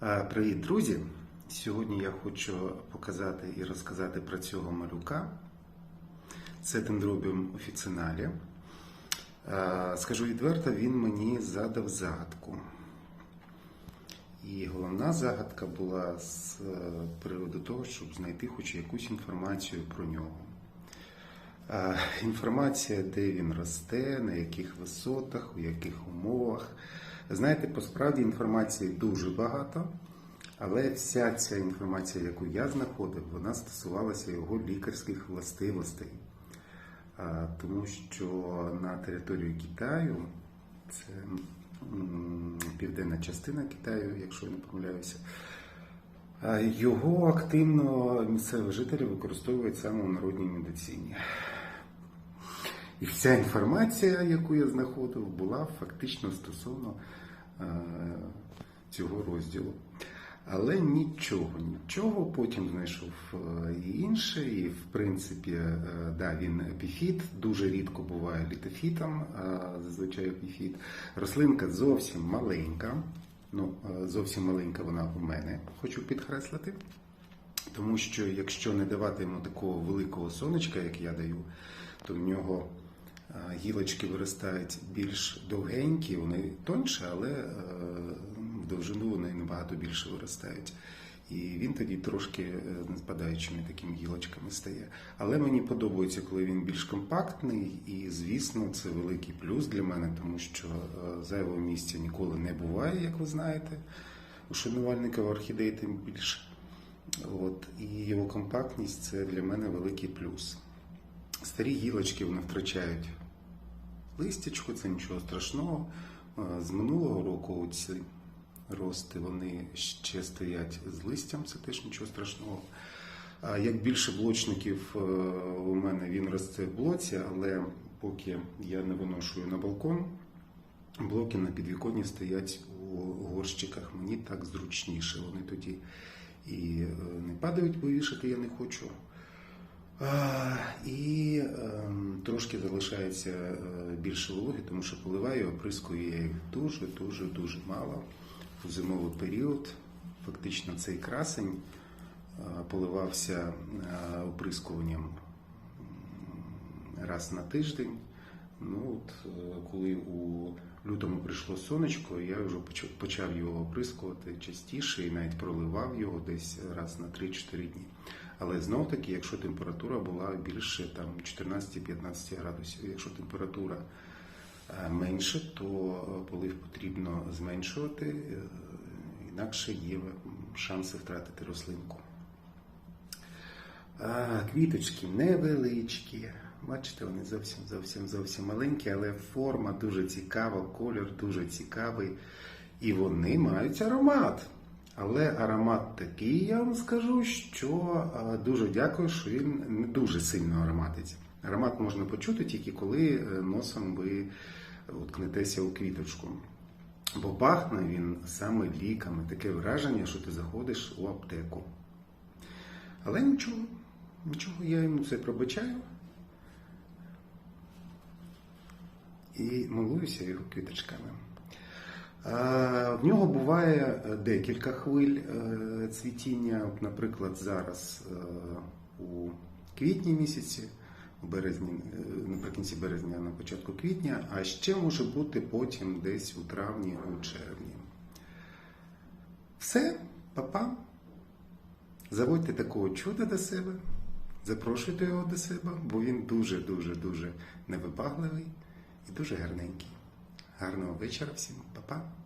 Привіт, друзі! Сьогодні я хочу показати і розказати про цього малюка. Це дендробіум офіциналі. Скажу відверто, він мені задав загадку. І головна загадка була з е, приводу того, щоб знайти хоч якусь інформацію про нього. Інформація, де він росте, на яких висотах, у яких умовах. Знаєте, по справді інформації дуже багато, але вся ця інформація, яку я знаходив, вона стосувалася його лікарських властивостей. Тому що на територію Китаю, це південна частина Китаю, якщо я не помиляюся, його активно місцеві жителі використовують саме у народній медицині. І вся інформація, яку я знаходив, була фактично стосовно е, цього розділу. Але нічого, нічого. Потім знайшов е, і інше, і в принципі, е, да, він епіфіт, дуже рідко буває літофітом, зазвичай епіфіт. Рослинка зовсім маленька. Ну, е, зовсім маленька вона у мене, хочу підкреслити. Тому що якщо не давати йому такого великого сонечка, як я даю, то в нього е, гілочки виростають більш довгенькі, вони тонші, але е, в довжину вони набагато більше виростають. І він тоді трошки е, з спадаючими такими гілочками стає. Але мені подобається, коли він більш компактний, і звісно, це великий плюс для мене, тому що е, зайвого місця ніколи не буває, як ви знаєте. У шанувальників орхідей тим більше. От, і його компактність це для мене великий плюс. Старі гілочки вони втрачають листячко, це нічого страшного. З минулого року ці рости вони ще стоять з листям, це теж нічого страшного. Як більше блочників е, у мене він росте в блоці, але поки я не виношую на балкон, блоки на підвіконні стоять у горщиках. Мені так зручніше. Вони тоді і е, не падають, бо вішати я не хочу. І ем, трошки залишається е, більше вологи, тому що поливаю, оприскую я їх дуже, дуже, мало у зимовий період. Фактично цей красень е, поливався е, оприскуванням раз на тиждень. Ну, от, коли у лютому прийшло сонечко, я вже почав його оприскувати частіше і навіть проливав його десь раз на 3-4 дні. Але знов таки, якщо температура була більше там 14-15 градусів, якщо температура е, менше, то е, полив потрібно зменшувати, е, інакше є шанси втратити рослинку. А, квіточки невеличкі. Бачите, вони зовсім зовсім зовсім маленькі, але форма дуже цікава, колір дуже цікавий. І вони мають аромат. Але аромат такий, я вам скажу, що дуже дякую, що він не дуже сильно ароматить. Аромат можна почути тільки коли е, носом ви уткнетеся у квіточку. Бо пахне він саме ліками. Таке враження, що ти заходиш у аптеку. Але нічого, нічого, я йому це пробачаю. І милуюся його квіточками. В нього буває е, декілька хвиль е, цвітіння. Наприклад, зараз е, у квітні місяці, у березні, наприкінці березня, на початку квітня, а ще може бути потім десь у травні, у червні. Все, папа. Заводьте такого чуда до себе, запрошуйте його до себе, бо він дуже-дуже дуже невибагливий і дуже гарненький. Гарного вечора всім, Па-па.